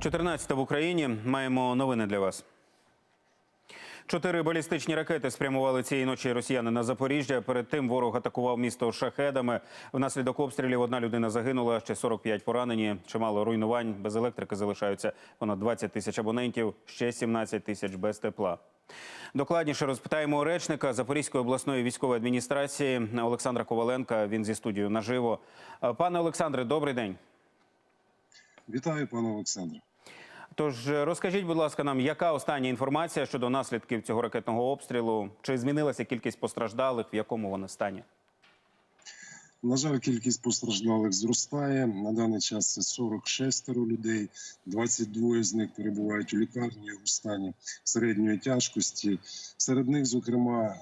14 в Україні маємо новини для вас. Чотири балістичні ракети спрямували цієї ночі росіяни на Запоріжжя. Перед тим ворог атакував місто шахедами. Внаслідок обстрілів одна людина загинула, ще 45 поранені. Чимало руйнувань. Без електрики залишаються понад 20 тисяч абонентів, ще 17 тисяч без тепла. Докладніше розпитаємо речника Запорізької обласної військової адміністрації Олександра Коваленка. Він зі студією наживо. Пане Олександре, добрий день. Вітаю, пане Олександре. Тож розкажіть, будь ласка, нам, яка остання інформація щодо наслідків цього ракетного обстрілу? Чи змінилася кількість постраждалих? В якому вони стані? На жаль, кількість постраждалих зростає. На даний час це 46 людей, 22 з них перебувають у лікарні у стані середньої тяжкості. Серед них, зокрема,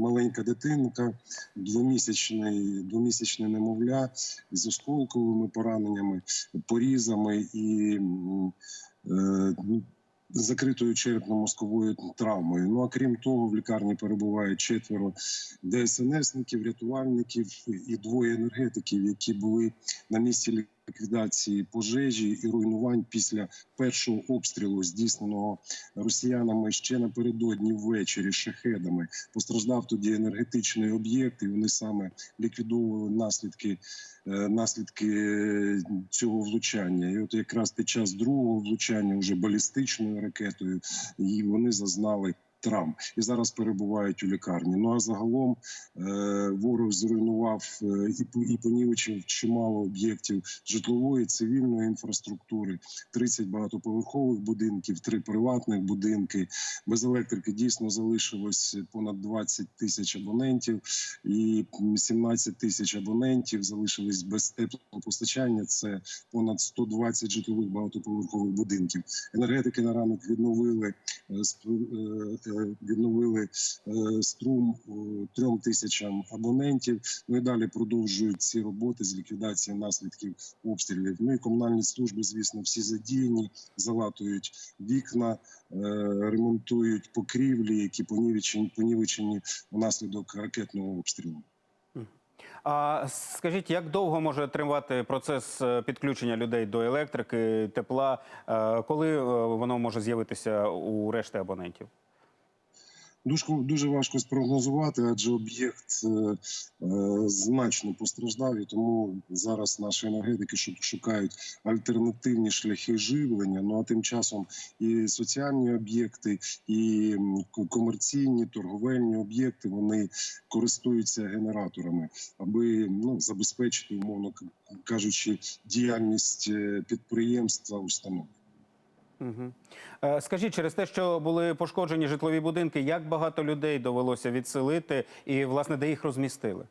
маленька дитинка, двомісячний, двомісячне немовля з осколковими пораненнями, порізами і е, закритою черепно-мозковою травмою. Ну а крім того, в лікарні перебувають четверо ДСНСників, рятувальників і двоє енергетиків, які були на місці ліквідації пожежі і руйнувань після першого обстрілу, здійсненого росіянами ще напередодні ввечері шахедами. Постраждав тоді енергетичний об'єкт, і вони саме ліквідовували наслідки. е, Наслідки е, цього влучання, і от якраз під час другого влучання, вже балістичною ракетою, і вони зазнали травм і зараз перебувають у лікарні. Ну а загалом е, ворог зруйнував е, і по- і понівечив чимало об'єктів житлової цивільної інфраструктури, 30 багатоповерхових будинків, 3 приватних будинки. Без електрики дійсно залишилось понад 20 тисяч абонентів, і 17 тисяч абонентів залишились без теплопостачання. Це понад 120 житлових багатоповерхових будинків. Енергетики на ранок відновили е, відновили е, струм е, трьом тисячам абонентів. Ну і далі продовжують ці роботи з ліквідації наслідків обстрілів. Ну і комунальні служби, звісно, всі задіяні, залатують вікна, е, ремонтують покрівлі, які понівечені, внаслідок ракетного обстрілу. А скажіть, як довго може тривати процес е, підключення людей до електрики, тепла? Е, Коли е, воно може з'явитися у решти абонентів? Дуже, дуже важко спрогнозувати, адже об'єкт е, е, значно постраждав, і тому зараз наші енергетики шу- шукають альтернативні шляхи живлення. Ну а тим часом і соціальні об'єкти, і комерційні торговельні об'єкти вони користуються генераторами, аби ну забезпечити, умовно кажучи, діяльність е, підприємства установ. Угу. Скажіть, через те, що були пошкоджені житлові будинки, як багато людей довелося відселити і, власне, де їх розмістили?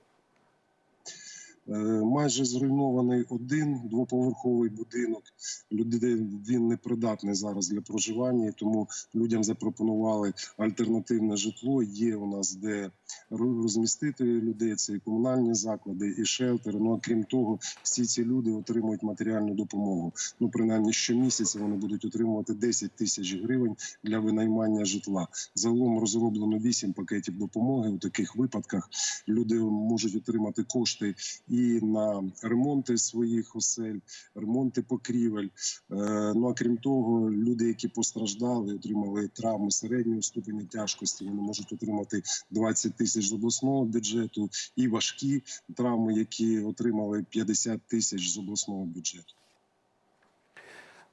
Е, Майже зруйнований один двоповерховий будинок. Люди він непридатний зараз для проживання, тому людям запропонували альтернативне житло. Є у нас де розмістити людей. Це і комунальні заклади, і шелтери. Ну а крім того, всі ці люди отримують матеріальну допомогу. Ну принаймні щомісяця вони будуть отримувати 10 тисяч гривень для винаймання житла. Загалом розроблено 8 пакетів допомоги. У таких випадках люди можуть отримати кошти і на ремонти своїх осель, ремонти покрівель. Е, Ну а крім того, люди, які постраждали, отримали травми середнього ступеня тяжкості. Вони можуть отримати 20 тисяч з обласного бюджету і важкі травми, які отримали 50 тисяч з обласного бюджету.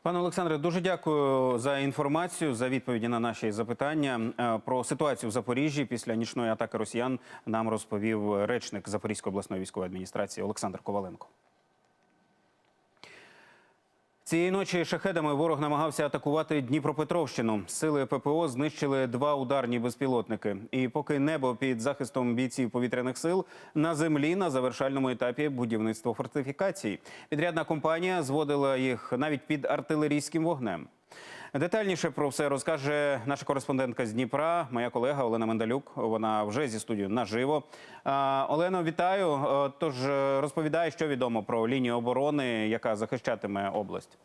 Пане Олександре, дуже дякую за інформацію, за відповіді на наші запитання. Е, Про ситуацію в Запоріжжі після нічної атаки росіян нам розповів речник Запорізької обласної військової адміністрації Олександр Коваленко. Цієї ночі шахедами ворог намагався атакувати Дніпропетровщину. Сили ППО знищили два ударні безпілотники. І поки небо під захистом бійців повітряних сил на землі на завершальному етапі будівництва фортифікацій. Підрядна компанія зводила їх навіть під артилерійським вогнем. Детальніше про все розкаже наша кореспондентка з Дніпра, моя колега Олена Мендалюк. Вона вже зі студією наживо. Олено, вітаю. Е, Тож розповідає, що відомо про лінію оборони, яка захищатиме область.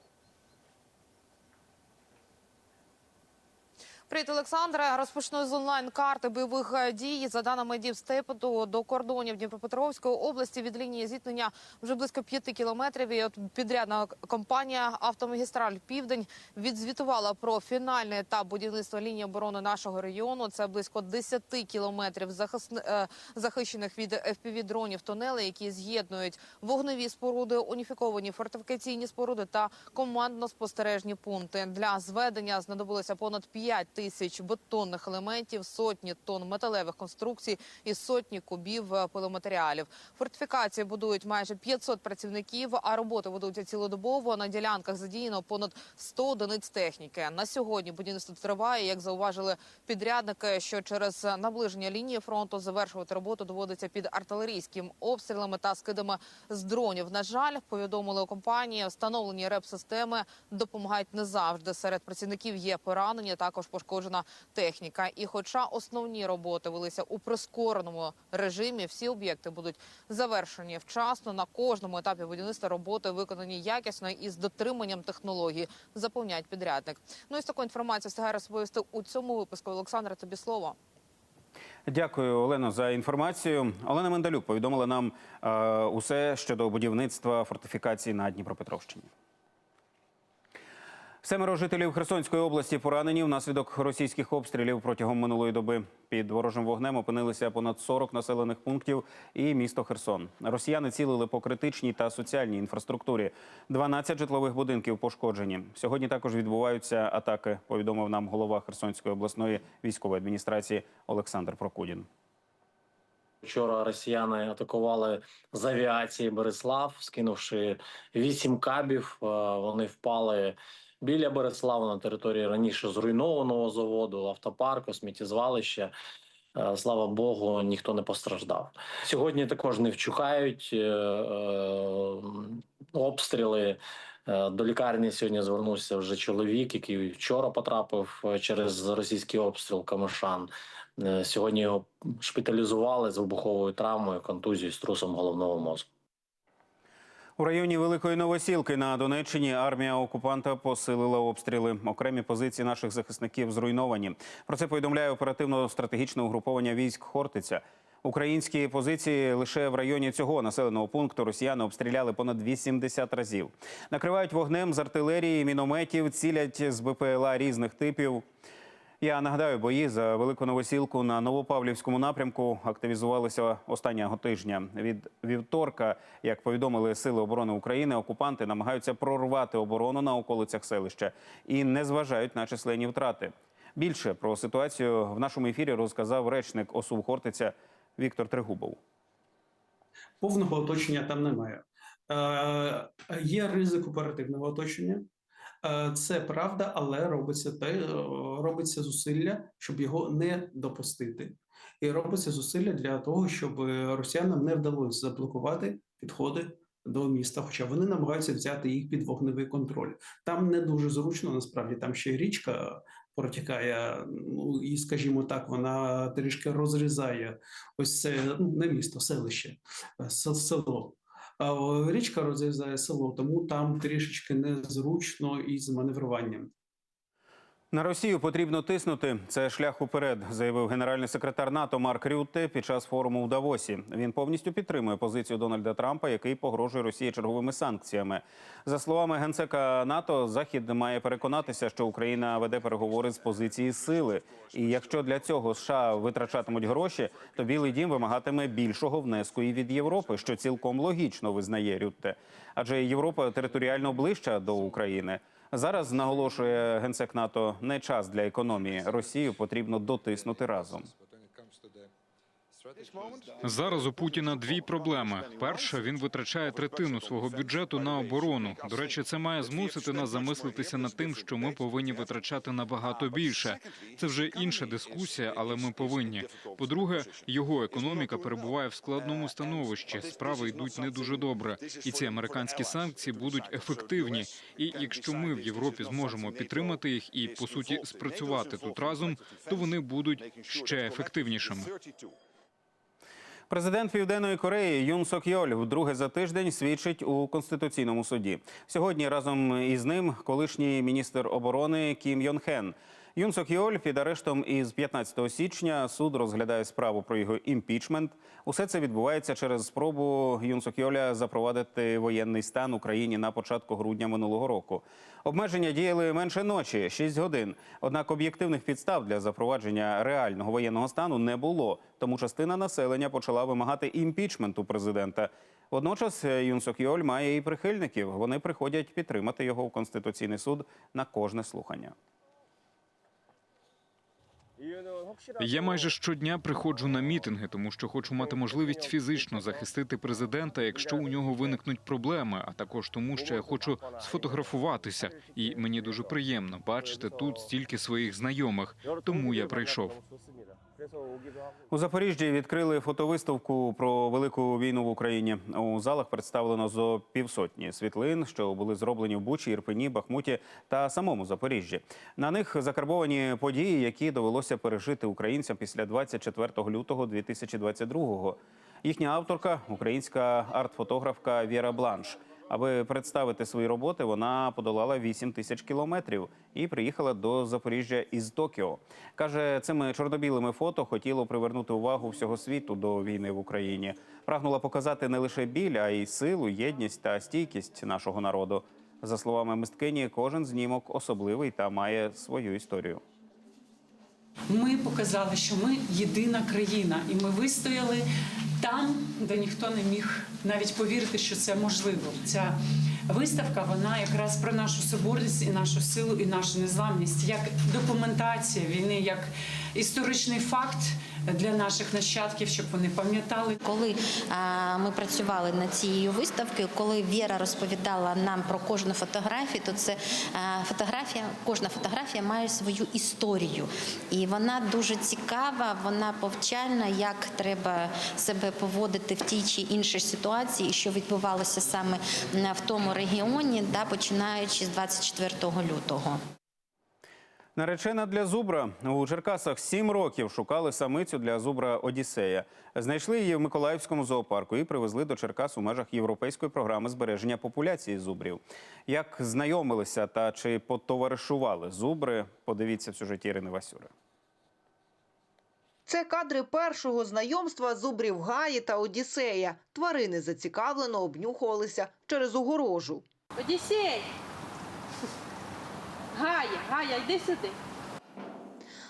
Привіт, Олександре. Розпочну з онлайн-карти бойових е, дій. За даними Діпстепу, до кордонів Дніпропетровської області від лінії зіткнення вже близько п'яти кілометрів. І от підрядна компанія Автомагістраль Південь відзвітувала про фінальний етап будівництва лінії оборони нашого регіону. Це близько 10 кілометрів е, захищених від fpv дронів тунели, які з'єднують вогневі споруди, уніфіковані фортифікаційні споруди та командно-спостережні пункти. Для зведення знадобилося понад 5 тисяч бетонних елементів, сотні тонн металевих конструкцій і сотні кубів е, пиломатеріалів. Фортифікації будують майже 500 працівників, а роботи ведуться цілодобово. На ділянках задіяно понад 100 одиниць техніки. На сьогодні будівництво триває. Як зауважили підрядники, що через наближення лінії фронту завершувати роботу доводиться під артилерійським обстрілами та скидами з дронів. На жаль, повідомили у компанії, встановлені реп-системи допомагають не завжди. Серед працівників є поранені, також пошкоджена техніка. І, хоча основні роботи велися у прискореному режимі, всі об'єкти будуть завершені вчасно. На кожному етапі будівництва роботи виконані якісно і з дотриманням технології, запевняють підрядник. Ну і з такою інформацією встигає розповісти у цьому випуску. Олександра, тобі слово. Дякую, Олено, за інформацію. Олена Мендалюк повідомила нам е, усе щодо будівництва фортифікації на Дніпропетровщині. Семеро жителів Херсонської області поранені внаслідок російських обстрілів протягом минулої доби. Під ворожим вогнем опинилися понад 40 населених пунктів і місто Херсон. Росіяни цілили по критичній та соціальній інфраструктурі. 12 житлових будинків пошкоджені. Сьогодні також відбуваються атаки. Повідомив нам голова Херсонської обласної військової адміністрації Олександр Прокудін. Вчора росіяни атакували з авіації Береслав, скинувши вісім кабів. Е, Вони впали біля Береслава на території раніше зруйнованого заводу, автопарку, сміттєзвалища. Е, Слава Богу, ніхто не постраждав. Сьогодні також не вчухають е, е, обстріли. До лікарні сьогодні звернувся вже чоловік, який вчора потрапив через російський обстріл Камишан. Сьогодні його шпиталізували з вибуховою травмою, контузією, струсом головного мозку. У районі Великої Новосілки на Донеччині армія окупанта посилила обстріли. Окремі позиції наших захисників зруйновані. Про це повідомляє оперативно-стратегічне угруповання військ Хортиця. Українські позиції лише в районі цього населеного пункту росіяни обстріляли понад 80 разів. Накривають вогнем з артилерії, мінометів, цілять з БПЛА різних типів. Я нагадаю, бої за велику новосілку на Новопавлівському напрямку активізувалися останнього тижня. Від вівторка, як повідомили Сили оборони України, окупанти намагаються прорвати оборону на околицях селища і не зважають на численні втрати. Більше про ситуацію в нашому ефірі розказав речник ОСУ Хортиця Віктор Трегубов. повного оточення там немає. Е, є ризик оперативного оточення. Е, це правда, але робиться те, е, робиться зусилля, щоб його не допустити. І робиться зусилля для того, щоб росіянам не вдалося заблокувати підходи до міста, хоча вони намагаються взяти їх під вогневий контроль. Там не дуже зручно, насправді там ще річка протікає, ну і, скажімо так, вона трішки розрізає ось це ну, не місто, селище, е, село. О, річка розрізає село, тому там трішечки незручно із маневруванням. На Росію потрібно тиснути. Це шлях уперед, заявив генеральний секретар НАТО Марк Рютте під час форуму в Давосі. Він повністю підтримує позицію Дональда Трампа, який погрожує Росії черговими санкціями. За словами генсека НАТО, Захід має переконатися, що Україна веде переговори з позиції сили. І якщо для цього США витрачатимуть гроші, то Білий Дім вимагатиме більшого внеску і від Європи, що цілком логічно визнає Рютте. Адже Європа територіально ближча до України. Зараз наголошує генсек НАТО не час для економії. Росію потрібно дотиснути разом. Зараз у Путіна дві проблеми. Перша він витрачає третину свого бюджету на оборону. До речі, це має змусити нас замислитися над тим, що ми повинні витрачати набагато більше. Це вже інша дискусія, але ми повинні. По-друге, його економіка перебуває в складному становищі. Справи йдуть не дуже добре, і ці американські санкції будуть ефективні. І якщо ми в Європі зможемо підтримати їх і по суті спрацювати тут разом, то вони будуть ще ефективнішими. Президент Південної Кореї Юн Сок Йоль вдруге за тиждень свідчить у конституційному суді. Сьогодні разом із ним колишній міністр оборони Кім Йон Хен. Юн Сок Йоль під арештом із 15 січня. Суд розглядає справу про його імпічмент. Усе це відбувається через спробу Юн Сок Йоля запровадити воєнний стан Україні на початку грудня минулого року. Обмеження діяли менше ночі 6 годин. Однак об'єктивних підстав для запровадження реального воєнного стану не було. Тому частина населення почала вимагати імпічменту президента. Водночас Юн Сок Йоль має і прихильників. Вони приходять підтримати його в конституційний суд на кожне слухання. Я майже щодня приходжу на мітинги, тому що хочу мати можливість фізично захистити президента, якщо у нього виникнуть проблеми, а також тому, що я хочу сфотографуватися. І мені дуже приємно бачити тут стільки своїх знайомих. Тому я прийшов. У Запоріжжі відкрили фотовиставку про велику війну в Україні. У залах представлено зо півсотні світлин, що були зроблені в Бучі, Ірпені, Бахмуті та самому Запоріжжі. На них закарбовані події, які довелося пережити українцям після 24 лютого 2022-го. Їхня авторка українська арт-фотографка Віра Бланш. Аби представити свої роботи, вона подолала 8 тисяч кілометрів і приїхала до Запоріжжя із Токіо. Каже, цими чорнобілими фото хотіло привернути увагу всього світу до війни в Україні. Прагнула показати не лише біль, а й силу, єдність та стійкість нашого народу. За словами мисткині, кожен знімок особливий та має свою історію. Ми показали, що ми єдина країна, і ми вистояли там, де ніхто не міг навіть повірити, що це можливо. Ця виставка вона якраз про нашу соборність і нашу силу, і нашу незламність, як документація війни, як історичний факт для наших нащадків, щоб вони пам'ятали. Коли ми працювали над цією виставкою, коли Віра розповідала нам про кожну фотографію, то це фотографія, кожна фотографія має свою історію, і вона дуже цікава, вона повчальна, як треба себе поводити в тій чи іншій ситуації, що відбувалося саме в тому регіоні, да, починаючи з 24 лютого. Наречена для зубра у Черкасах сім років шукали самицю для зубра Одіссея. Знайшли її в Миколаївському зоопарку і привезли до Черкас у межах європейської програми збереження популяції зубрів. Як знайомилися та чи потоваришували зубри? Подивіться в сюжеті Ірини Васюри. Це кадри першого знайомства зубрів Гаї та Одіссея. Тварини зацікавлено обнюхувалися через огорожу. Одіссей! Гая, Гая, йди сюди.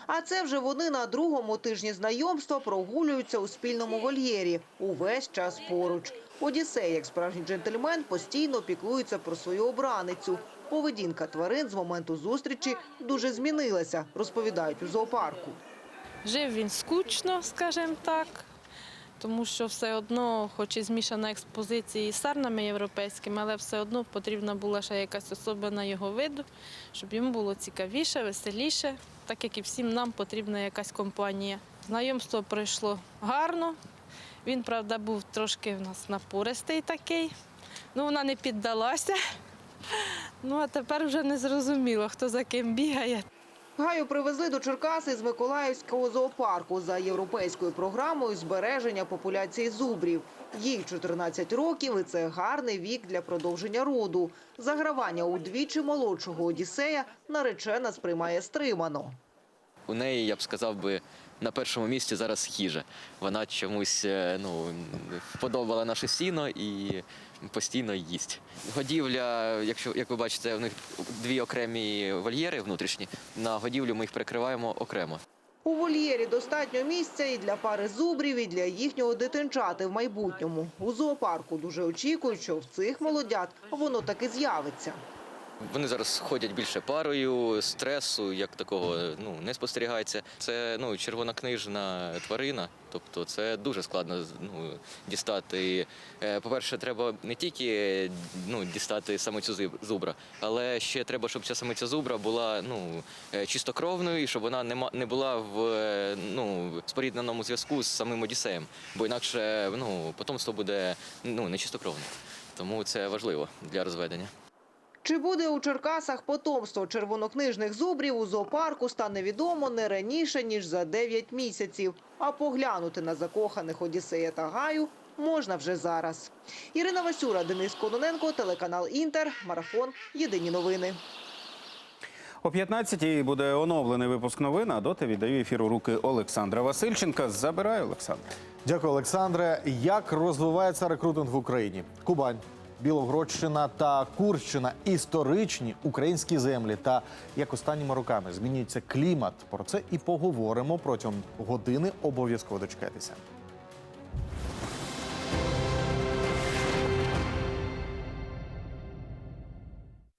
А це вже вони на другому тижні знайомства прогулюються у спільному вольєрі. Увесь час поруч. Одіссей, як справжній джентльмен, постійно піклується про свою обраницю. Поведінка тварин з моменту зустрічі дуже змінилася, розповідають у зоопарку. Жив він скучно, скажімо так, тому що все одно, хоч і змішана експозиція з сарнами європейськими, але все одно потрібна була ще якась особина його виду, щоб йому було цікавіше, веселіше, так як і всім нам потрібна якась компанія. Знайомство пройшло гарно. Він, правда, був трошки в нас напористий такий. Ну, вона не піддалася. Ну, а тепер вже не зрозуміло, хто за ким бігає. Гаю привезли до Черкаси з Миколаївського зоопарку за європейською програмою збереження популяції зубрів. Їй 14 років, і це гарний вік для продовження роду. Загравання удвічі молодшого Одіссея наречена сприймає стримано. У неї, я б сказав би, на першому місці зараз їжа. Вона чомусь е, ну, вподобала наше сіно і постійно їсть. Годівля, якщо як ви бачите, у них дві окремі вольєри внутрішні. На годівлю ми їх перекриваємо окремо. У вольєрі достатньо місця і для пари зубрів, і для їхнього дитинчати в майбутньому. У зоопарку дуже очікують, що в цих молодят воно таки з'явиться. Вони зараз ходять більше парою, стресу як такого ну не спостерігається. Це ну червонокнижна тварина, тобто це дуже складно ну, дістати. Е, По-перше, треба не тільки ну, дістати самицю зубра, але ще треба, щоб ця самиця зубра була ну е, чистокровною, і щоб вона не не була в е, ну спорідненому зв'язку з самим Одіссеєм, бо інакше ну потомство буде ну нечистокровне. Тому це важливо для розведення. Чи буде у Черкасах потомство червонокнижних зубрів у зоопарку стане відомо не раніше, ніж за 9 місяців. А поглянути на закоханих Одіссея та Гаю можна вже зараз. Ірина Васюра, Денис Кононенко, телеканал Інтер, Марафон. Єдині новини. О 15-й буде оновлений випуск новин. А доти віддаю ефір у руки Олександра Васильченка. Забираю Олександра. Дякую, Олександре. Як розвивається рекрутинг в Україні? Кубань, Білогородщина та Курщина історичні українські землі. Та як останніми роками змінюється клімат. Про це і поговоримо протягом години. Обов'язково дочекайтеся.